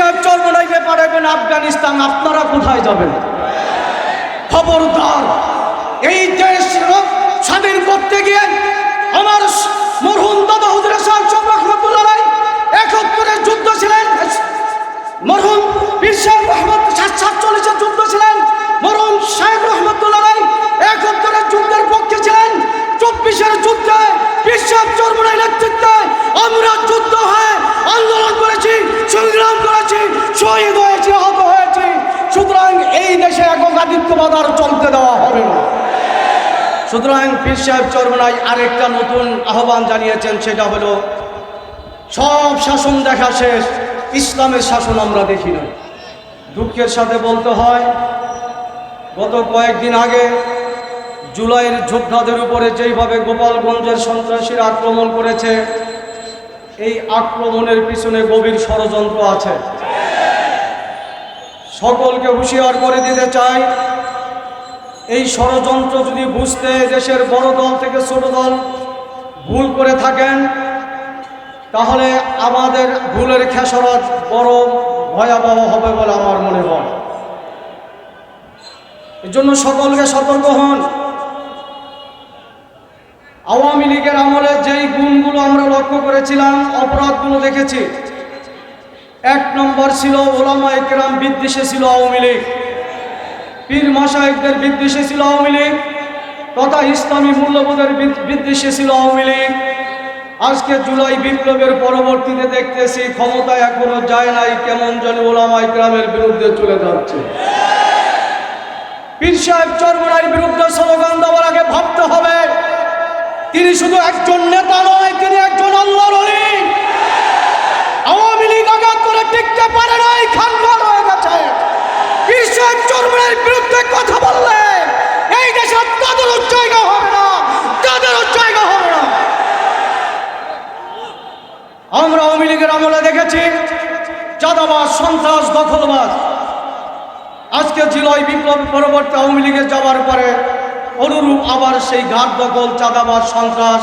সাহেব চর্মনাইকে পাঠাবেন আফগানিস্তান আপনারা কোথায় যাবেন? খবরদার। এই দেশ স্বাধীন করতে গিয়ে আমার মরহুম দাদা হুজুর সাহেব সব রহমতুল্লাহ রায় একাত্তরের যুদ্ধ ছিলেন। মরহুম সাহেব রহমত সাত সাতচল্লিশের যুদ্ধ ছিলেন। মরহুম সাহেব রহমতুল্লাহ রায় একাত্তরের যুদ্ধের পক্ষে ছিলেন চব্বিশের যুদ্ধে পীর সাহেব চর্মনাই নেতৃত্বে আমরা যুদ্ধ হয়ে আন্দোলন করেছি সংগ্রাম করেছি শহীদ হয়েছি আহত হয়েছি সুতরাং এই দেশে একাধিত্ববাদ আর চলতে দেওয়া হবে না সুতরাং পীর সাহেব চরমনাই আরেকটা নতুন আহ্বান জানিয়েছেন, সেটা হলো, সব শাসন দেখা শেষ, ইসলামের শাসন আমরা দেখি না দুঃখের সাথে বলতে হয়, গত কয়েকদিন আগে জুলাইয়ের যোদ্ধাদের উপরে যেইভাবে গোপালগঞ্জের সন্ত্রাসীরা আক্রমণ করেছে, এই আক্রমণের পিছনে গভীর ষড়যন্ত্র আছে। সকলকে হুঁশিয়ার করে দিতে চাই এই ষড়যন্ত্র যদি বুঝতে দেশের বড় দল থেকে ছোট দল ভুল করে থাকেন, তাহলে আমাদের ভুলের খেসরত বড় ভয়াবহ হবে বলে আমার মনে হয়। এর জন্য সকলকে সতর্ক হন। আওয়ামী লীগের আমলে যেই গুণগুলো আমরা লক্ষ্য করেছিলাম, অপরাধগুলো দেখেছি। এক নম্বর ছিল ওলামা একরাম বিদ্বেষে ছিল আওয়ামী লীগ। পীর মাসায়েকদের বিদ্বেষে ছিল আওয়ামী লীগ, তথা ইসলামী মূল্যবোধের বিদ- বিদ্বেষে ছিল আওয়ামী লীগ। আজকে জুলাই বিপ্লবের পরবর্তীতে দেখতেছি ক্ষমতায় এখনও যায় নাই কেমন যেন ওলামা গ্রামের বিরুদ্ধে চলে যাচ্ছে। পীর সাহেব চরমনার বিরুদ্ধে স্লোগান দেওয়ার আগে ভাবতে হবে, তিনি শুধু একজন নেতা নয়, তিনি একজন আল্লাহর আওয়ামী লীগ আঘাত করে টিকতে পারে নাই খানখান হয়ে গেছে। পীর সাহেব চরমনার বিরুদ্ধে কথা বললে এই দেশে তাদেরও জায়গা হবে না তাদেরও জায়গা হবে না আমরা আওয়ামী লীগের আমলে দেখেছি চাঁদাবাজ সন্ত্রাস, দখলবাজ। আজকে জুলাই বিপ্লব পরবর্তী আওয়ামী লীগে যাওয়ার পরে অনুরূপ আবার সেই ঘাট দখল, চাঁদাবাজ, সন্ত্রাস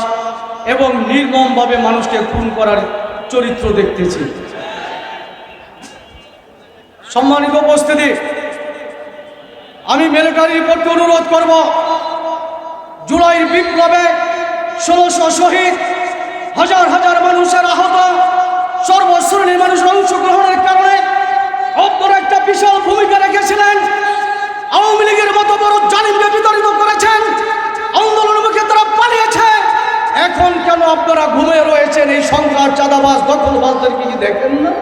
এবং নির্মমভাবে মানুষকে খুন করার চরিত্র দেখতেছি। সম্মানিত উপস্থিতি, আমি মিলিটারির প্রতি অনুরোধ করব জুলাই বিপ্লবে ষোলোশো শহীদ, হাজার হাজার মানুষের আহত সর্বশ্রেণীর মানুষ অংশগ্রহণের কারণে অপর একটা বিশাল ভূমিকা রেখেছিলেন। আওয়ামী লীগের মতো বড় জালিমকে বিতরিত করেছেন। আন্দোলনমুখে তারা পালিয়েছে। এখন কেন আপনারা ঘুমিয়ে রয়েছেন? এই সন্ত্রাস চাঁদাবাজ দখলবাজদেরকে কি দেখেন না?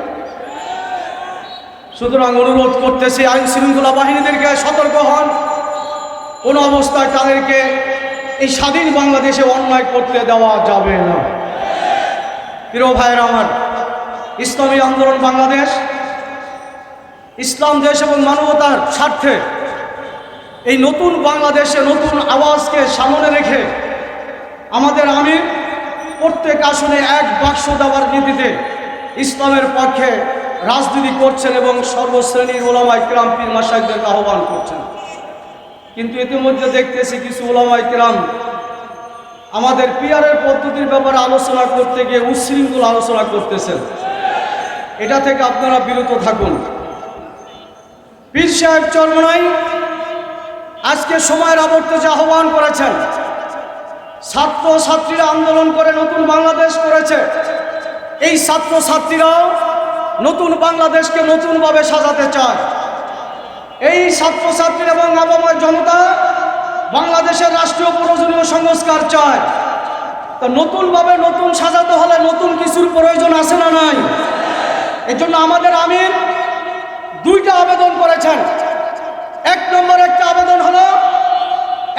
সুতরাং অনুরোধ করতেছি, আইন শৃঙ্খলা বাহিনীদেরকে সতর্ক হন। কোনো অবস্থায় তাদেরকে এই স্বাধীন বাংলাদেশে অন্যায় করতে দেওয়া যাবে না। প্রিয় ভাইয়ের আমার ইসলামী আন্দোলন বাংলাদেশ, ইসলাম, দেশ এবং মানবতার স্বার্থে এই নতুন বাংলাদেশে নতুন আওয়াজকে সামনে রেখে আমাদের আমি প্রত্যেক আসনে এক বাক্স দেওয়ার নীতিতে ইসলামের পক্ষে রাজনীতি করছেন এবং সর্বশ্রেণীর ওলামা ইকরাম পীর মাসাইকদেরকে আহ্বান করছেন। কিন্তু ইতিমধ্যে দেখতেছি কিছু ওলামা ইকরাম আমাদের পিয়ারের পদ্ধতির ব্যাপারে আলোচনা করতে গিয়ে উচ্ছৃঙ্খল আলোচনা করতেছেন। এটা থেকে আপনারা বিরত থাকুন। পীর সাহেব চরমনাই আজকে সময়ের আবর্তে যে আহ্বান করেছেন ছাত্র ছাত্রীরা আন্দোলন করে নতুন বাংলাদেশ করেছে। এই ছাত্র ছাত্রীরাও নতুন বাংলাদেশকে নতুনভাবে সাজাতে চায়। এই ছাত্র ছাত্রী এবং আবহাওয়ার জনতা বাংলাদেশের রাষ্ট্রীয় প্রয়োজনীয় সংস্কার চায়। তা নতুনভাবে নতুন সাজাতে হলে নতুন কিছুর প্রয়োজন আছে না নাই? এর জন্য আমাদের আমির দুইটা আবেদন করেছেন। এক নম্বর একটা আবেদন হলো,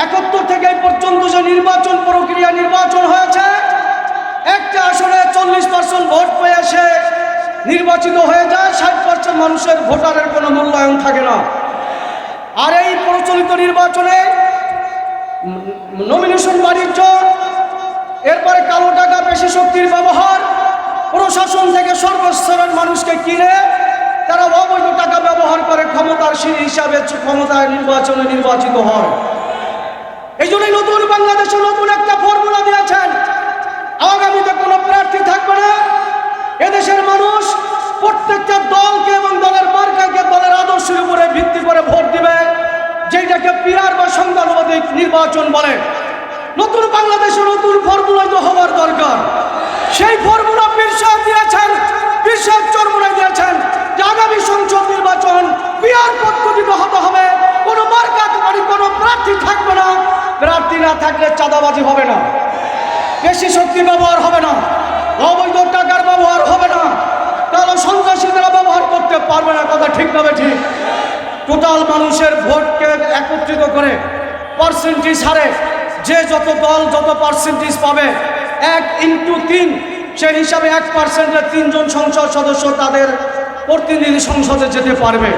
একাত্তর থেকে পর্যন্ত যে নির্বাচন প্রক্রিয়া নির্বাচন হয়েছে, একটা আসনে চল্লিশ পার্সেন্ট ভোট পেয়ে সে নির্বাচিত হয়ে যায়, ষাট পার্সেন্ট মানুষের ভোটারের কোনো মূল্যায়ন থাকে না। আর এই প্রচলিত নির্বাচনে নমিনেশন বাণিজ্য, এরপরে কালো টাকা বেশি শক্তির প্রশাসন থেকে সর্বস্তরের মানুষকে কিনে তারা অবৈধ টাকা ব্যবহার করে ক্ষমতার সিঁড়ি হিসাবে ক্ষমতায় নির্বাচনে নির্বাচিত হয় এই জন্যই নতুন বাংলাদেশে নতুন একটা ফর্মুলা দিয়েছেন। আগামীতে কোনো প্রার্থী থাকবে না। এদেশের মানুষ প্রত্যেকটা দলকে এবং দলের মার্কাকে দলের আদর্শের উপরে ভিত্তি করে ভোট দিবে, যেটাকে পিয়ার বা সংখ্যানুপাতিক নির্বাচন বলে। নতুন বাংলাদেশে নতুন ফর্মুলা তো হওয়ার দরকার। সেই ফর্মুলা সাহেব দিয়েছেন সাহেব চরমুনায় দিয়েছেন যে আগামী সংসদ নির্বাচন পিয়ার পদ্ধতিতে হতে হবে। কোনো মার্কা কোনো প্রার্থী থাকবে না। প্রার্থী না থাকলে চাঁদাবাজি হবে না। বেশি শক্তি ব্যবহার হবে না। অবৈধ টাকার ব্যবহার হবে না। তাহলে সন্ত্রাসীরা ব্যবহার করতে পারবে না, কথা ঠিক না ঠিক টোটাল মানুষের ভোটকে একত্রিত করে পার্সেন্টেজ হারে যে যত দল যত পার্সেন্টেজ পাবে, এক ইন্টু তিন সেই হিসাবে এক পার্সেন্টের তিনজন সংসদ সদস্য তাদের প্রতিনিধি সংসদে যেতে পারবে।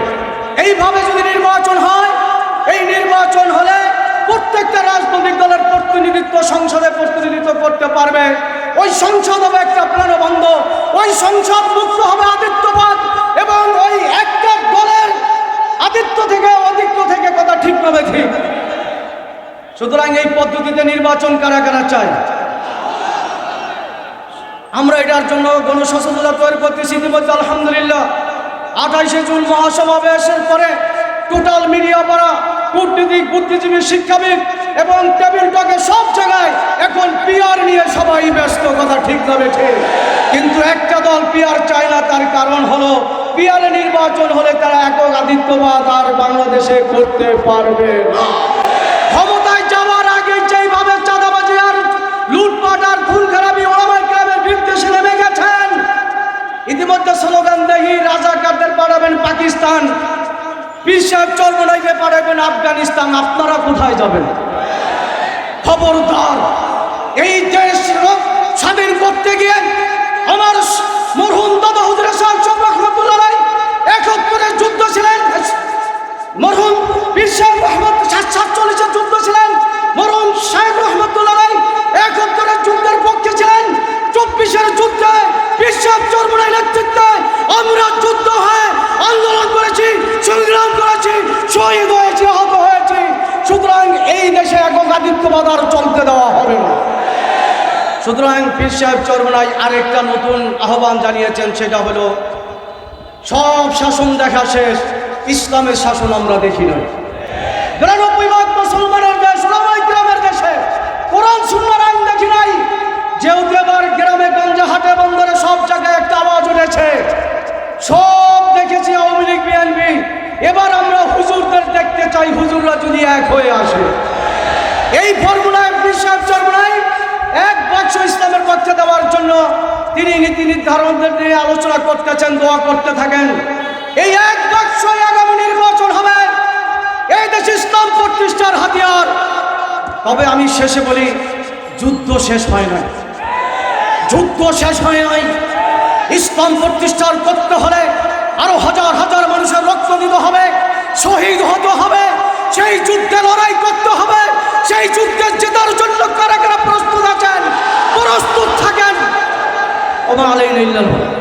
এইভাবে যদি নির্বাচন হয়, এই নির্বাচন হলে প্রত্যেকটা রাজনৈতিক দলের প্রতিনিধিত্ব, সংসদে প্রতিনিধিত্ব করতে পারবে। ওই সংসদ হবে একটা প্রাণবন্ধ, ওই সংসদ মুক্ত হবে আদিত্যবাদ এবং ওই একটা দলের আদিত্য থেকে অদিত্য থেকে কথা ঠিক হবে ঠিক সুতরাং এই পদ্ধতিতে নির্বাচন কারা কারা চায়? আমরা এটার জন্য গণসচেতনতা তৈরি করতেছি ইতিমধ্যে আলহামদুলিল্লাহ। আঠাইশে জুন মহাসমাবেশের পরে টোটাল মিডিয়া পাড়া, কূটনীতিক, বুদ্ধিজীবী, শিক্ষাবিদ এবং টেবিল টকে সব জায়গায় এখন পিয়ার নিয়ে সবাই ব্যস্ত, কথা ঠিক হবে ঠিক কিন্তু একটা দল পিয়ার চায় না, তার কারণ হলো পিয়ারে নির্বাচন হলে তারা একক আদিত্যবাদ আর বাংলাদেশে করতে পারবে না। ক্ষমতায় যাওয়ার আগে যেইভাবে চাঁদাবাজি আর লুটপাট আর খুন খারাপি ওলামাই ক্লাবের বিরুদ্ধে নেমে গেছেন ইতিমধ্যে স্লোগান দেখি রাজাকারদের পাঠাবেন পাকিস্তান? পীর সাহেব চর্মনাইকে পাঠাবেন আফগানিস্তান, আপনারা কোথায় যাবেন? খবরদার, এই দেশ স্বাধীন করতে গিয়ে আমার মরহুম দাদা হুজুরের সাহেব রহমতুল্লাহ একত্তরে যুদ্ধ ছিলেন। মরহুম পীর সাহেব রহমত সাতচল্লিশের যুদ্ধ ছিলেন মরহুম সাহেব রহমতুল্লাহ রায় একাত্তরের যুদ্ধের পক্ষে ছিলেন চব্বিশের যুদ্ধে পীর সাহেব চরমনাই নেতৃত্বে আমরা যুদ্ধ হয়ে আন্দোলন করেছি সংগ্রাম করেছি শহীদ হয়েছি আহত হয়েছি সুতরাং এই দেশে একাধিত্ববাদ আর চলতে দেওয়া হবে। না সুতরাং পীর সাহেব চরমনাই আরেকটা নতুন আহ্বান জানিয়েছেন, সেটা হলো, সব শাসন দেখা শেষ, ইসলামের শাসন আমরা দেখি না বিরানব্বই ভাগ মুসলমানের দেশ ওলামাই গ্রামের দেশে, কোরআন সুন্নার আইন দেখি নাই। যেহেতু এবার গ্রামে, গঞ্জে, হাটে, বন্দরে সব জায়গায় একটা আওয়াজ উঠেছে। সব দেখেছি আওয়ামী লীগ, বিএনপি। এবার আমরা হুজুরদের দেখতে চাই, হুজুররা যদি এক হয়ে আসে। এই ফর্মুলায় বিশ্বাস চর্মনায় এক বাক্স ইসলামের পক্ষে দেওয়ার জন্য তিনি নীতি নির্ধারণদের নিয়ে আলোচনা করতেছেন দোয়া করতে থাকেন। এই এক বাক্স আগামী নির্বাচন হবে। এই দেশে ইসলাম প্রতিষ্ঠার হাতিয়ার। তবে আমি শেষে বলি, যুদ্ধ শেষ হয় নাই। যুদ্ধ শেষ হয় নাই। ইসলাম প্রতিষ্ঠার করতে হলে আরও হাজার হাজার মানুষের রক্ত দিতে হবে, শহীদ হতে হবে। সেই যুদ্ধে লড়াই করতে হবে। সেই যুদ্ধে জেতার জন্য কারা কারা প্রস্তুত আছেন? প্রস্তুত থাকেন। ওমা ইল্লাল্লাহ।